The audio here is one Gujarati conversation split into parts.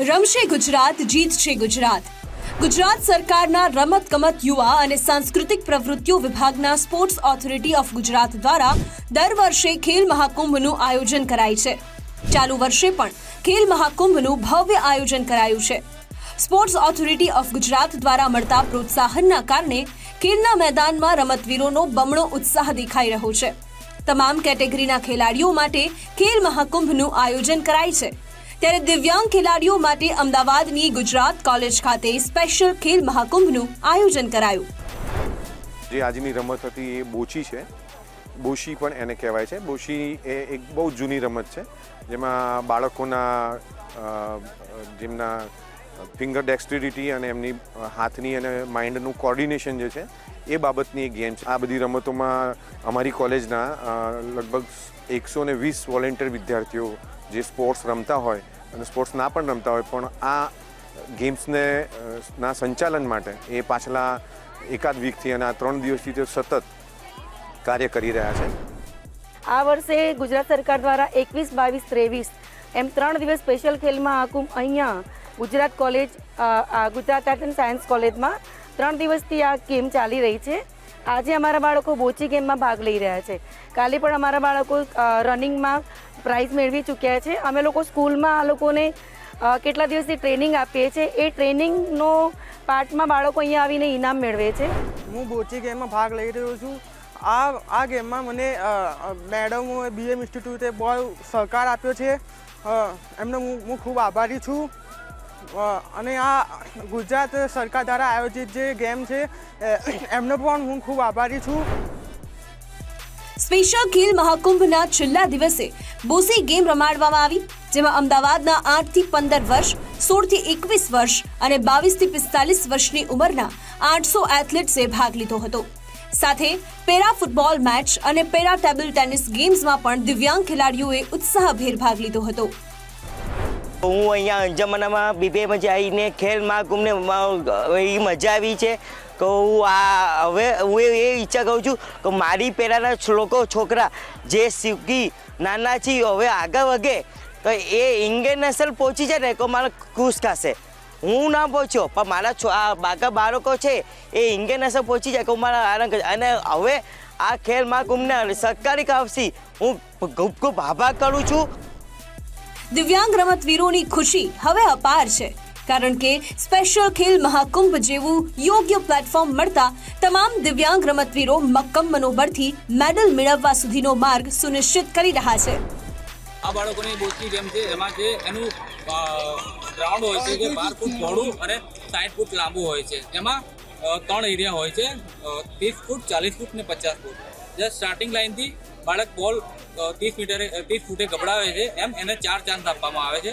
રમશે ગુજરાત, જીતશે ગુજરાત. ગુજરાત સરકારના રમત ગમત યુવા અને સાંસ્કૃતિક પ્રવૃત્તિઓ વિભાગના સ્પોર્ટ્સ ઓથોરિટી ઓફ ગુજરાત દ્વારા દર વર્ષે ખેલ મહાકુંભનું આયોજન કરાય છે. ચાલુ વર્ષે પણ ખેલ મહાકુંભનું ભવ્ય આયોજન કરાયું છે. સ્પોર્ટ્સ ઓથોરિટી ઓફ ગુજરાત દ્વારા મળતા પ્રોત્સાહનના કારણે ખેલના મેદાનમાં રમતવીરોનો બમણો ઉત્સાહ દેખાઈ રહ્યો છે. તમામ કેટેગરીના ખેલાડીઓ માટે ખેલ મહાકુંભનું આયોજન કરાય છે. ત્યારે દિવ્યાંગ ખેલાડીઓ માટે અમદાવાદની ગુજરાત કોલેજ ખાતે સ્પેશિયલ ખેલ મહાકુંભનું આયોજન કરાયું. જે આજની રમત હતી એ બોચી છે. બોશી પણ એને કહેવાય છે. બોશી એ એક બહુ જૂની રમત છે, જેમાં બાળકોના જેમના ફિંગર ડેક્સ્ટ્રિડિટી અને એમની હાથની અને માઇન્ડનું કોર્ડિનેશન જે છે, એ બાબતની એક ગેમ છે. આ બધી રમતોમાં અમારી કોલેજના લગભગ એકસો ને વીસ વોલેન્ટિયર વિદ્યાર્થીઓ જે સ્પોર્ટ્સ રમતા હોય અને સ્પોર્ટ્સ ના પણ રમતા હોય, પણ આ ગેમ્સને ના સંચાલન માટે એ પાછલા એકાદ વીકથી અને આ ત્રણ દિવસથી તે સતત કાર્ય કરી રહ્યા છે. આ વર્ષે ગુજરાત સરકાર દ્વારા એકવીસ, બાવીસ, ત્રેવીસ એમ ત્રણ દિવસ સ્પેશિયલ ખેલ મહાકુંભ અહીંયા ગુજરાત કોલેજ આ ગુજરાત આર્ટ એન્ડ સાયન્સ કોલેજમાં ત્રણ દિવસથી આ ગેમ ચાલી રહી છે. આજે અમારા બાળકો બોચી ગેમમાં ભાગ લઈ રહ્યા છે. કાલે પણ અમારા બાળકો રનિંગમાં પ્રાઇઝ મેળવી ચૂક્યા છે. અમે લોકો સ્કૂલમાં આ લોકોને કેટલા દિવસથી ટ્રેનિંગ આપીએ છીએ. એ ટ્રેનિંગનો પાર્ટમાં બાળકો અહીંયા આવીને ઇનામ મેળવે છે. હું બોચી ગેમમાં ભાગ લઈ રહ્યો છું. આ આ ગેમમાં મને મેડમોએ બી એમ બીએમ ઇન્સ્ટિટ્યૂટે બહુ સહકાર આપ્યો છે. એમનો હું હું ખૂબ આભારી છું. અને આ ગુજરાત સરકાર દ્વારા આયોજિત જે ગેમ છે એમનો પણ હું ખૂબ આભારી છું. સ્પેશિયલ ખેલ મહાકુંભના છેલ્લા દિવસે બોસી ગેમ રમાડવામાં આવી, જેમાં અમદાવાદના આઠથી પંદર વર્ષ, સોળથી એકવીસ વર્ષ અને બાવીસથી પિસ્તાલીસ વર્ષની ઉંમરના આઠસો એથ્લેટ્સે ભાગ લીધો હતો. સાથે પેરા ફૂટબોલ મેચ અને પેરા ટેબલ ટેનિસ ગેમ્સમાં પણ દિવ્યાંગ ખેલાડીઓએ ઉત્સાહભેર ભાગ લીધો હતો. હું અહીંયા અંજમનામાં મજા જઈને ખેલ મહાકુંભને એ મજા આવી છે. કે હું આ હવે હું એ ઈચ્છા કહું છું કે મારી પહેલાંના લોકો છોકરા જે શીખી નાના છે હવે આગળ વગે તો એ ઇન્ટરનેશનલ પહોંચી જાય ને તો મારે ખુશ થશે. હું ના પહોંચ્યો, પણ મારા બાકા બાળકો છે, એ ઇન્ટરનેશનલ પહોંચી જાય કે મારા આનંદ અને હવે આ ખેલ મહાકુંભને સરકારી કાપસી હું ખૂબ ખૂબ આભાર કરું છું. દિવ્યાંગ રમતવીરોની ખુશી હવે અપાર છે. કારણ કે સ્પેશિયલ ખેલ મહાકુંભ જેવું યોગ્ય પ્લેટફોર્મ મળતા તમામ દિવ્યાંગ રમતવીરો મક્કમ મનોબળથી મેડલ મેળવવા સુધીનો માર્ગ સુનિશ્ચિત કરી રહ્યા છે. આ બાળકોની બોચની ગેમ છે, એમાં જે એનું ગ્રાઉન્ડ હોય છે જે બાર ફૂટ પહોળું અને સાઠ ફૂટ લાંબુ હોય છે. એમાં ત્રણ એરિયા હોય છે ત્રીસ ફૂટ, ચાલીસ ફૂટ ને પચાસ ફૂટ. જે સ્ટાર્ટિંગ લાઇનથી બાળક બોલ ત્રીસ મીટરે ત્રીસ ફૂટે ગબડાવે છે, એમ એને ચાર ચાન્સ આપવામાં આવે છે.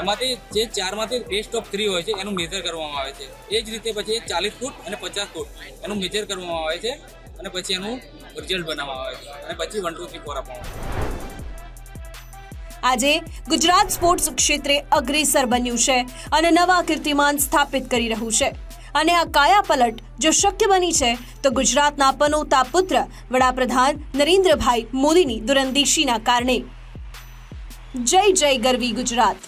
એમાંથી જે ચારમાંથી બેસ્ટ ઓફ થ્રી હોય છે, એનું મેજર કરવામાં આવે છે. એ જ રીતે પછી ચાલીસ ફૂટ અને પચાસ ફૂટ એનું મેજર કરવામાં આવે છે અને પછી એનું રિઝલ્ટ બનાવવામાં આવે છે. અને પછી વન ટુ થ્રી ફોર આપવામાં આવે આજે ગુજરાત સ્પોર્ટ્સ ક્ષેત્રે અગ્રેસર બન્યું છે અને નવા કીર્તિમાન સ્થાપિત કરી રહ્યું છે. અને આ કાયાપલટ જો શક્ય બની છે, તો ગુજરાતના પનોતા પુત્ર વડાપ્રધાન નરેન્દ્રભાઈ મોદીની દૂરંદેશીના કારણે. જય જય ગરવી ગુજરાત.